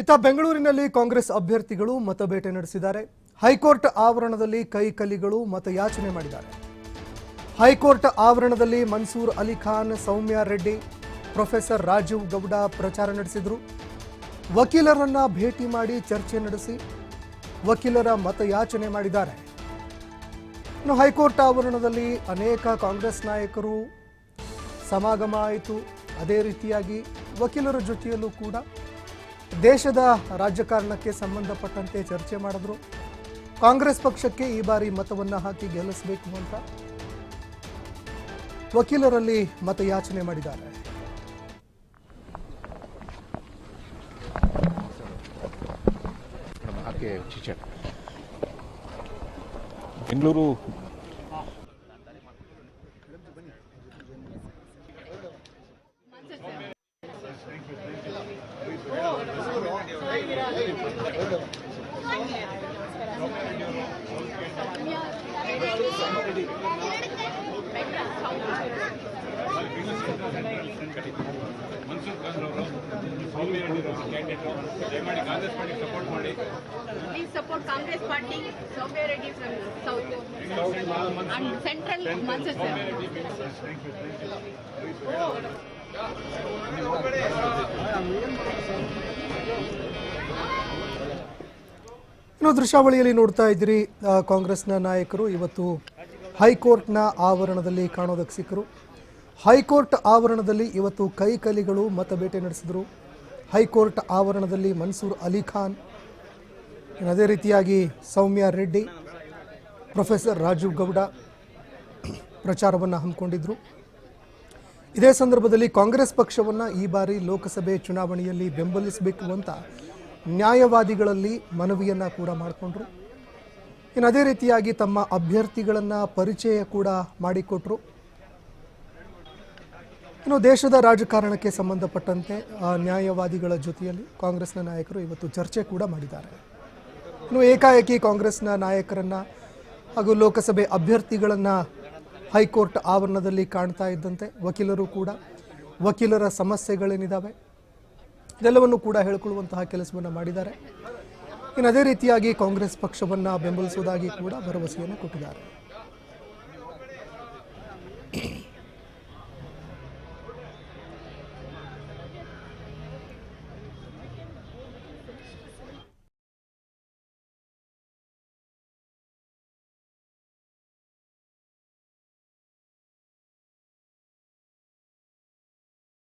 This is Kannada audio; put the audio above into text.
ಇತ್ತ ಬೆಂಗಳೂರಿನಲ್ಲಿ ಕಾಂಗ್ರೆಸ್ ಅಭ್ಯರ್ಥಿಗಳು ಮತಬೇಟೆ ನಡೆಸಿದ್ದಾರೆ. ಹೈಕೋರ್ಟ್ ಆವರಣದಲ್ಲಿ ಕೈ ಕಲಿಗಳು ಮತಯಾಚನೆ ಮಾಡಿದ್ದಾರೆ. ಹೈಕೋರ್ಟ್ ಆವರಣದಲ್ಲಿ ಮನ್ಸೂರ್ ಅಲಿ ಖಾನ್, ಸೌಮ್ಯ ರೆಡ್ಡಿ, ಪ್ರೊಫೆಸರ್ ರಾಜೀವ್ ಗೌಡ ಪ್ರಚಾರ ನಡೆಸಿದರು. ವಕೀಲರನ್ನ ಭೇಟಿ ಮಾಡಿ ಚರ್ಚೆ ನಡೆಸಿ ವಕೀಲರ ಮತಯಾಚನೆ ಮಾಡಿದ್ದಾರೆ. ಇನ್ನು ಹೈಕೋರ್ಟ್ ಆವರಣದಲ್ಲಿ ಅನೇಕ ಕಾಂಗ್ರೆಸ್ ನಾಯಕರು, ಸಮಾಗಮ ಆಯಿತು. ಅದೇ ರೀತಿಯಾಗಿ ವಕೀಲರ ಜೊತೆಯಲ್ಲೂ ಕೂಡ ದೇಶದ ರಾಜಕಾರಣಕ್ಕೆ ಸಂಬಂಧಪಟ್ಟಂತೆ ಚರ್ಚೆ ಮಾಡಿದ್ರು. ಕಾಂಗ್ರೆಸ್ ಪಕ್ಷಕ್ಕೆ ಈ ಬಾರಿ ಮತವನ್ನು ಹಾಕಿ ಗೆಲ್ಲಿಸಬೇಕು ಅಂತ ವಕೀಲರಲ್ಲಿ ಮತಯಾಚನೆ ಮಾಡಿದ್ದಾರೆ. ಮೇಡಮ್ ಆಕೆ ಚಿಚೆ Bengaluru Please support Congress party, Soumya Reddy from South. And Central Manchester. ಇನ್ನು ದೃಶ್ಯಾವಳಿಯಲ್ಲಿ ನೋಡ್ತಾ ಇದ್ದೀರಿ ಕಾಂಗ್ರೆಸ್ನ ನಾಯಕರು ಇವತ್ತು ಹೈಕೋರ್ಟ್ನ ಆವರಣದಲ್ಲಿ ಕಾಣೋದಕ್ಕೆ ಸಿಕ್ಕರು. ಹೈಕೋರ್ಟ್ ಆವರಣದಲ್ಲಿ ಇವತ್ತು ಕೈಕಲಿಗಳು ಮತಬೇಟೆ ನಡೆಸಿದರು. ಹೈಕೋರ್ಟ್ ಆವರಣದಲ್ಲಿ ಮನ್ಸೂರ್ ಅಲಿ ಖಾನ್, ಅದೇ ರೀತಿಯಾಗಿ ಸೌಮ್ಯ ರೆಡ್ಡಿ, ಪ್ರೊಫೆಸರ್ ರಾಜೀವ್ ಗೌಡ ಪ್ರಚಾರವನ್ನು ಹಮ್ಮಿಕೊಂಡಿದ್ರು. ಇದೇ ಸಂದರ್ಭದಲ್ಲಿ ಕಾಂಗ್ರೆಸ್ ಪಕ್ಷವನ್ನು ಈ ಬಾರಿ ಲೋಕಸಭೆ ಚುನಾವಣೆಯಲ್ಲಿ ಬೆಂಬಲಿಸಬೇಕು ಅಂತ ನ್ಯಾಯವಾದಿಗಳಲ್ಲಿ ಮನವಿಯನ್ನು ಕೂಡ ಮಾಡಿಕೊಂಡ್ರು. ಇನ್ನು ಅದೇ ರೀತಿಯಾಗಿ ತಮ್ಮ ಅಭ್ಯರ್ಥಿಗಳನ್ನು ಪರಿಚಯ ಕೂಡ ಮಾಡಿಕೊಟ್ರು. ಇನ್ನು ದೇಶದ ರಾಜಕಾರಣಕ್ಕೆ ಸಂಬಂಧಪಟ್ಟಂತೆ ನ್ಯಾಯವಾದಿಗಳ ಜೊತೆಯಲ್ಲಿ ಕಾಂಗ್ರೆಸ್ನ ನಾಯಕರು ಇವತ್ತು ಚರ್ಚೆ ಕೂಡ ಮಾಡಿದ್ದಾರೆ. ಇನ್ನು ಏಕಾಏಕಿ ಕಾಂಗ್ರೆಸ್ನ ನಾಯಕರನ್ನು ಹಾಗೂ ಲೋಕಸಭೆ ಅಭ್ಯರ್ಥಿಗಳನ್ನು ಹೈಕೋರ್ಟ್ ಆವರಣದಲ್ಲಿ ಕಾಣ್ತಾ ಇದ್ದಂತೆ ವಕೀಲರು ಕೂಡ, ವಕೀಲರ ಸಮಸ್ಯೆಗಳೇನಿದ್ದಾವೆ ಇದೆಲ್ಲವನ್ನು ಕೂಡ ಹೇಳಿಕೊಳ್ಳುವಂತಹ ಕೆಲಸವನ್ನು ಮಾಡಿದ್ದಾರೆ. ಇನ್ನು ಅದೇ ರೀತಿಯಾಗಿ ಕಾಂಗ್ರೆಸ್ ಪಕ್ಷವನ್ನು ಬೆಂಬಲಿಸುವುದಾಗಿ ಕೂಡ ಭರವಸೆಯನ್ನು ಕೊಟ್ಟಿದ್ದಾರೆ.